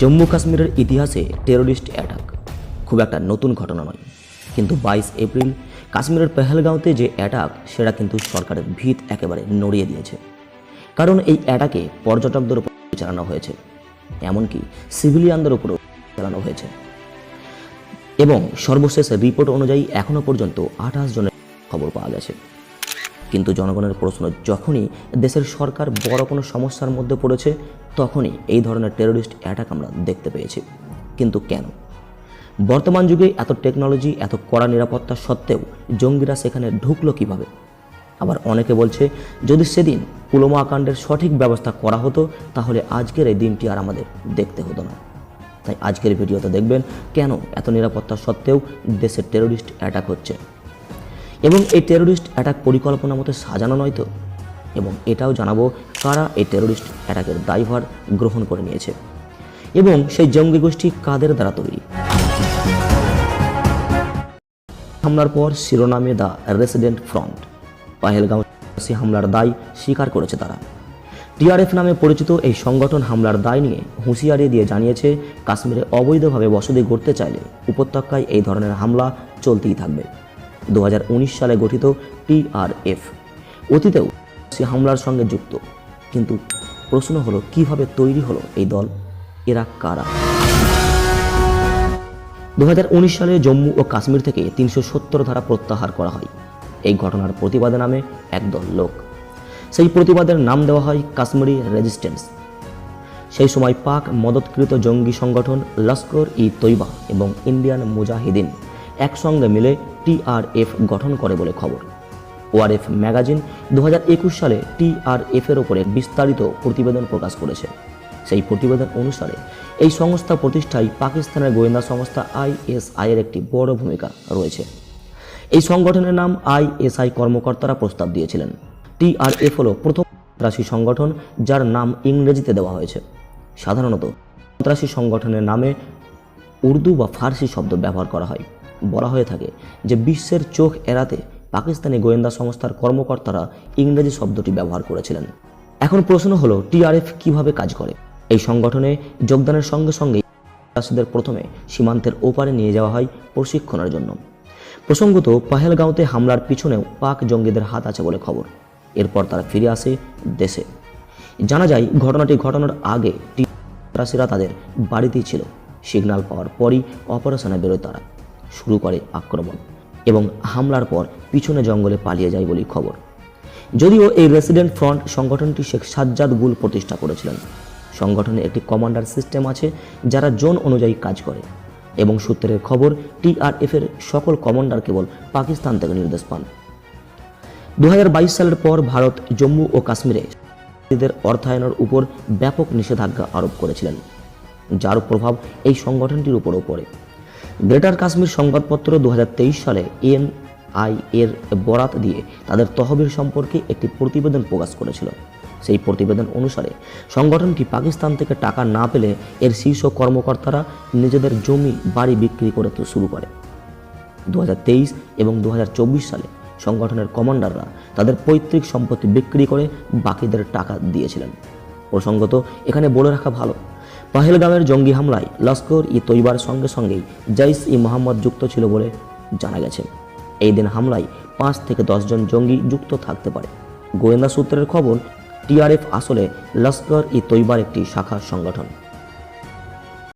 জম্মু কাশ্মীরের ইতিহাসে terrorist attack খুব একটা নতুন ঘটনা নয়। কিন্তু বাইশ এপ্রিল কাশ্মীরের পেহেলগাঁওতে যে অ্যাটাক সেটা কিন্তু সরকারের ভিত একেবারে নড়িয়ে দিয়েছে। কারণ এই অ্যাটাকে পর্যটকদের উপর চালানো হয়েছে। এমনকি সিভিলিয়ানদের উপরও চালানো হয়েছে। এবং সর্বশেষ রিপোর্ট অনুযায়ী এখনও পর্যন্ত আঠাশ জনের খবর পাওয়া গেছে। কিন্তু জনগণের প্রশ্ন, যখনই দেশের সরকার বড় কোনো সমস্যার মধ্যে পড়েছে, তখনই এই ধরনের টেরোরিস্ট অ্যাটাক আমরা দেখতে পেয়েছি। কিন্তু কেন? বর্তমান যুগে এত টেকনোলজি এত কড়া নিরাপত্তা সত্ত্বেও জঙ্গিরা সেখানে ঢুকলো কীভাবে? আবার অনেকে বলছে, যদি সেদিন পুলমা কাণ্ডের সঠিক ব্যবস্থা করা হতো, তাহলে আজকের এই দিনটি আর আমাদের দেখতে হতো না। তাই আজকের ভিডিওতে দেখবেন কেন এত নিরাপত্তা সত্ত্বেও দেশে টেরোরিস্ট অ্যাটাক হচ্ছে। এবং এই টেরোরিস্ট অ্যাটাক পরিকল্পনা মতো সাজানো নয় তো? এবং এটাও জানাব কারা এই টেরোরিস্ট অ্যাটাকের দায়ভার গ্রহণ করে নিয়েছে। এবং সেই জঙ্গি গোষ্ঠী কাদের দ্বারা তৈরি? হামলার পর শিরোনামে দ্য রেসিডেন্ট ফ্রন্ট পাহেলগাঁও সে হামলার দায় স্বীকার করেছে তারা। টিআরএফ নামে পরিচিত এই সংগঠন হামলার দায় নিয়ে হুঁশিয়ারি দিয়ে জানিয়েছে, কাশ্মীরে অবৈধভাবে বসতি গড়তে চাইলে উপত্যকায় এই ধরনের হামলা চলতেই থাকবে। দু হাজার উনিশ সালে গঠিত টিআরএফ অতীতেও সে হামলার সঙ্গে যুক্ত। কিন্তু প্রশ্ন হলো, কীভাবে তৈরি হলো এই দল? এরা কারা? দু হাজার উনিশ সালে জম্মু ও কাশ্মীর থেকে তিনশো সত্তর ধারা প্রত্যাহার করা হয়। এই ঘটনার প্রতিবাদে নামে একদল লোক। সেই প্রতিবাদের নাম দেওয়া হয় কাশ্মীরি রেজিস্ট্যান্স। সেই সময় পাক মদতকৃত জঙ্গি সংগঠন লস্কর ই তৈবা এবং ইন্ডিয়ান মুজাহিদিন একসঙ্গে মিলে টিআরএফ গঠন করে বলে খবর। ওআরএফ ম্যাগাজিন দু হাজার একুশ সালে টিআরএফের ওপরে বিস্তারিত প্রতিবেদন প্রকাশ করেছে। সেই প্রতিবেদন অনুসারে, এই সংস্থা প্রতিষ্ঠায় পাকিস্তানের গোয়েন্দা সংস্থা আইএসআই এর একটি বড় ভূমিকা রয়েছে। এই সংগঠনের নাম আইএসআই কর্মকর্তারা প্রস্তাব দিয়েছিলেন। টিআরএফ হলো প্রথম সন্ত্রাসী সংগঠন যার নাম ইংরেজিতে দেওয়া হয়েছে। সাধারণত সন্ত্রাসী সংগঠনের নামে উর্দু বা ফার্সি শব্দ ব্যবহার করা হয়। বলা হয়ে থাকে যে বিশ্বের চোখ এড়াতে পাকিস্তানি গোয়েন্দা সংস্থার কর্মকর্তারা ইংরেজি শব্দটি ব্যবহার করেছিলেন এখন প্রশ্ন হলো টিআরএফ কীভাবে কাজ করে এই সংগঠনে যোগদানের সঙ্গে সঙ্গে সন্ত্রাসীদের প্রথমে সীমান্তের ওপারে নিয়ে যাওয়া হয় প্রশিক্ষণের জন্য প্রসঙ্গত পাহেলগাঁওতে হামলার পিছনেও পাক জঙ্গিদের হাত আছে বলে খবর এরপর তারা ফিরে আসে দেশে জানা যায় ঘটনাটি ঘটানোর আগে সন্ত্রাসীরা তাদের বাড়িতেই ছিল সিগন্যাল পাওয়ার পরই অপারেশনে বেরোয় তারা শুরু করে আক্রমণ এবং হামলার পর পিছনে জঙ্গলে পালিয়ে যায় বলেই খবর। যদিও এই রেসিডেন্ট ফ্রন্ট সংগঠনটি শেখ সাজ্জাদ গুল প্রতিষ্ঠা করেছিলেন। সংগঠনে একটি কমান্ডার সিস্টেম আছে যারা জোন অনুযায়ী কাজ করে এবং সূত্রের খবর টিআরএফ এর সকল কমান্ডার কেবল পাকিস্তান থেকে নির্দেশ পান। দু হাজার বাইশ সালের পর ভারত জম্মু ও কাশ্মীরে অর্থায়নের উপর ব্যাপক নিষেধাজ্ঞা আরোপ করেছিলেন, যার প্রভাব এই সংগঠনটির উপরও পড়ে। গ্রেটার কাশ্মীর সংবাদপত্র দু হাজার তেইশ সালে এন আই এর বরাত দিয়ে তাদের তহবিল সম্পর্কে একটি প্রতিবেদন প্রকাশ করেছিল। সেই প্রতিবেদন অনুসারে সংগঠনটি পাকিস্তান থেকে টাকা না পেলে এর শীর্ষ কর্মকর্তারা নিজেদের জমি, বাড়ি বিক্রি করতে শুরু করে। দু হাজার তেইশ এবং দু হাজার চব্বিশ সালে সংগঠনের কমান্ডাররা তাদের পৈতৃক সম্পত্তি বিক্রি করে বাকিদের টাকা দিয়েছিলেন। প্রসঙ্গত, এখানে বলে রাখা ভালো পাহেলগামের জঙ্গি হামলায় লস্কর ই তৈবার সঙ্গে সঙ্গেই জৈস ই মোহাম্মদ যুক্ত ছিল বলে জানা গেছে। এই দিন হামলায় পাঁচ থেকে দশজন জঙ্গি যুক্ত থাকতে পারে। গোয়েন্দা সূত্রের খবর টিআরএফ আসলে লস্কর ই তৈবার একটি শাখা সংগঠন।